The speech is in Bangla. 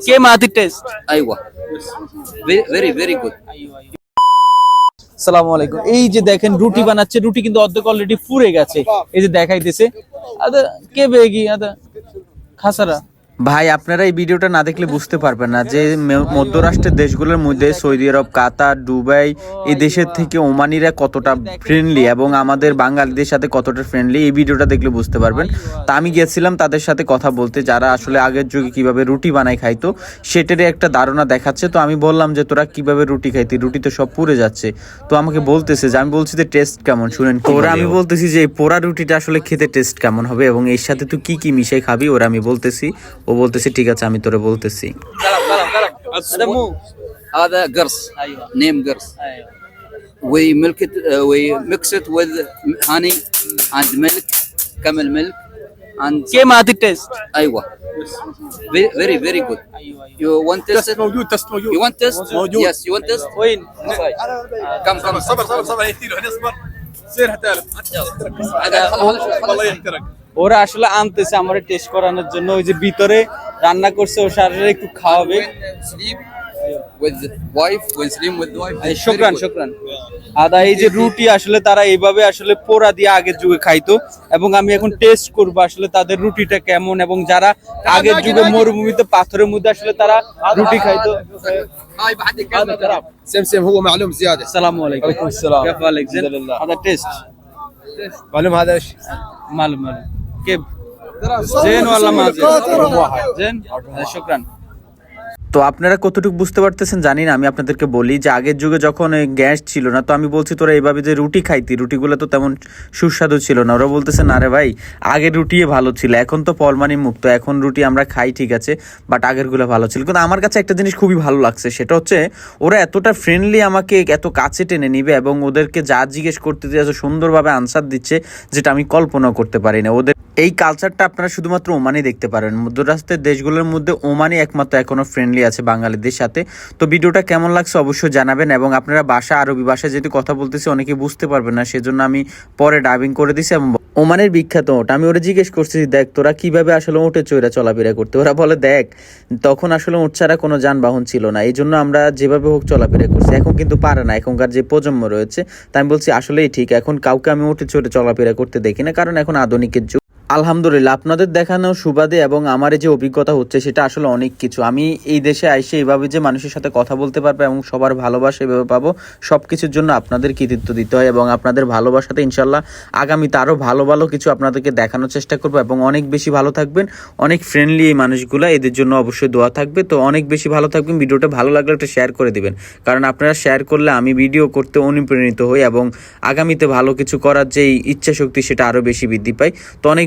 Came at the test. Aywa. Very, very, very good. সালামু আলাইকুম এই যে দেখেন রুটি বানাচ্ছে রুটি কিন্তু অর্ধেক অলরেডি ফুরে গেছে এই যে দেখাইতেছে আদা কে বেগি আদা খাসারা ভাই আপনারা এই ভিডিওটা না দেখলে বুঝতে পারবেন না যে মধ্যরাষ্ট্রের দেশগুলোর মধ্যে সৌদি আরব কাতার দুবাই এই দেশের থেকে ওমানিরা কতটা ফ্রেন্ডলি এবং আমাদের বাঙালিদের সাথে কতটা ফ্রেন্ডলি এই ভিডিওটা দেখলে বুঝতে পারবেন। তা আমি গেছিলাম তাদের সাথে কথা বলতে যারা আসলে আগের যুগে কীভাবে রুটি বানাই খাইতো সেটারই একটা ধারণা দেখাচ্ছে। তো আমি বললাম যে তোরা কীভাবে রুটি খাইতি? রুটি তো সব পুড়ে যাচ্ছে। তো আমাকে বলতেছে যে আমি বলছি যে টেস্ট কেমন? শুনেন ওরা আমি বলতেছি যে পোড়া রুটিটা আসলে খেতে টেস্ট কেমন হবে এবং এর সাথে তুই কি কি মিশাই খাবি? ওরা আমি বলতেছি ও বলতেছি ঠিক আছে আমি তোরে বলতেছি هذا مو هذا قرص ايوه نيم قرص ايوه we milk it uh, we mix it with honey and milk camel milk and كيف ما تيست ايوه very very very good ايوه ايوه you want test it? موجود تست موجود you want test موجود. yes you want test وين كم كم صبر صبر صبر يحتيله هنا اصبر سير هتالف والله يحترق ওরা আসলে আনতেছে আমার টেস্ট করানোর জন্য ওই যে ভিতরে রান্না করছে ও সারা একটু খাওয়াবে sleep with wife when sleep with wife এই, it's very শুক্রান good. শুক্রান আদা এই যে রুটি আসলে তারা এইভাবে আসলে পোড়া দিয়ে আগের যুগে খাইতো এবং আমি এখন টেস্ট করব আসলে তাদের রুটিটা কেমন এবং যারা আগের যুগে মরুভূমিতে পাথরের মধ্যে আসলে তারা রুটি খাইতো هاي بعد كلمة سمسم هو معلوم زياده আসসালামু আলাইকুম ওয়ালাইকুম আসসালাম। كيف حالك زين الحمد لله. هذا تيست معلوم هذا ايش؟ معلوم معلوم তো আপনারা কতটুকু বুঝতে পারতেছেন জানি না, আমি আপনাদেরকে বলি যে আগের যুগে যখন গ্যাস ছিল না, তো আমি বলছি তোরা এইভাবে যে রুটি খাইতি, রুটিগুলো তো তেমন সুস্বাদু ছিল না। ওরা বলতেছে, না রে ভাই, আগের রুটি ভালো ছিল, এখন তো পলমানি মুক্ত, এখন রুটি আমরা খাই ঠিক আছে বাট আগেরগুলো ভালো ছিল। কিন্তু আমার কাছে একটা জিনিস খুবই ভালো লাগছে, সেটা হচ্ছে ওরা এতটা ফ্রেন্ডলি আমাকে এত কাছে টেনে নিবে এবং ওদেরকে যা জিজ্ঞেস করতে দিয়ে সুন্দরভাবে আনসার দিচ্ছে, যেটা আমি কল্পনা করতে পারি না। ওদের এই কালচারটা আপনারা শুধুমাত্র ওমানে দেখতে পারেন। মধ্যরাষ্ট্রের দেশগুলোর মধ্যে ওমানই একমাত্র এখনও ফ্রেন্ডলি আছে বাঙালিদের সাথে। তো ভিডিওটা কেমন লাগছে অবশ্যই জানাবেন এবং আপনারা ভাষা আরবি ভাষায় যেহেতু কথা বলতেছি, অনেকে বুঝতে পারবেন না, সেজন্য আমি পরে ডাবিং করে দিছি এবং ওমানের বিখ্যাত ওট। আমি ওরা জিজ্ঞেস করছি, দেখ, তোরা কীভাবে আসলে ওটে চৈরা চলাফেরা করতে? ওরা বলে, দেখ, তখন আসলে ওট ছাড়া কোনো যানবাহন ছিল না। এই জন্য আমরা যেভাবে হোক চলাফেরা করছি। এখন কিন্তু পারে না। এখনকার যে প্রজন্ম রয়েছে, তাই আমি বলছি, আসলেই ঠিক। এখন কাউকে আমি ওটে চড়ে চলাফেরা করতে দেখি না। কারণ এখন আধুনিকের যুগ। আলহামদুলিল্লাহ, আপনাদের দেখানো সুবাদে এবং আমার এই যে অভিজ্ঞতা হচ্ছে সেটা আসলে অনেক কিছু। আমি এই দেশে আইসে এইভাবে যে মানুষের সাথে কথা বলতে পারব এবং সবার ভালোবাসা এভাবে পাবো সব কিছুর জন্য আপনাদের কৃতিত্ব দিতে হয় এবং আপনাদের ভালোবাসাতে ইনশাল্লাহ আগামীতে আরও ভালো ভালো কিছু আপনাদেরকে দেখানোর চেষ্টা করব এবং অনেক বেশি ভালো থাকবেন। অনেক ফ্রেন্ডলি এই মানুষগুলো, এদের জন্য অবশ্যই দোয়া থাকবে। তো অনেক বেশি ভালো থাকবেন, ভিডিওটা ভালো লাগলে একটা শেয়ার করে দিবেন। কারণ আপনারা শেয়ার করলে আমি ভিডিও করতে অনুপ্রাণিত হই এবং আগামীতে ভালো কিছু করার যে ইচ্ছা শক্তি সেটা আরও বেশি বৃদ্ধি পায়। তো অনেক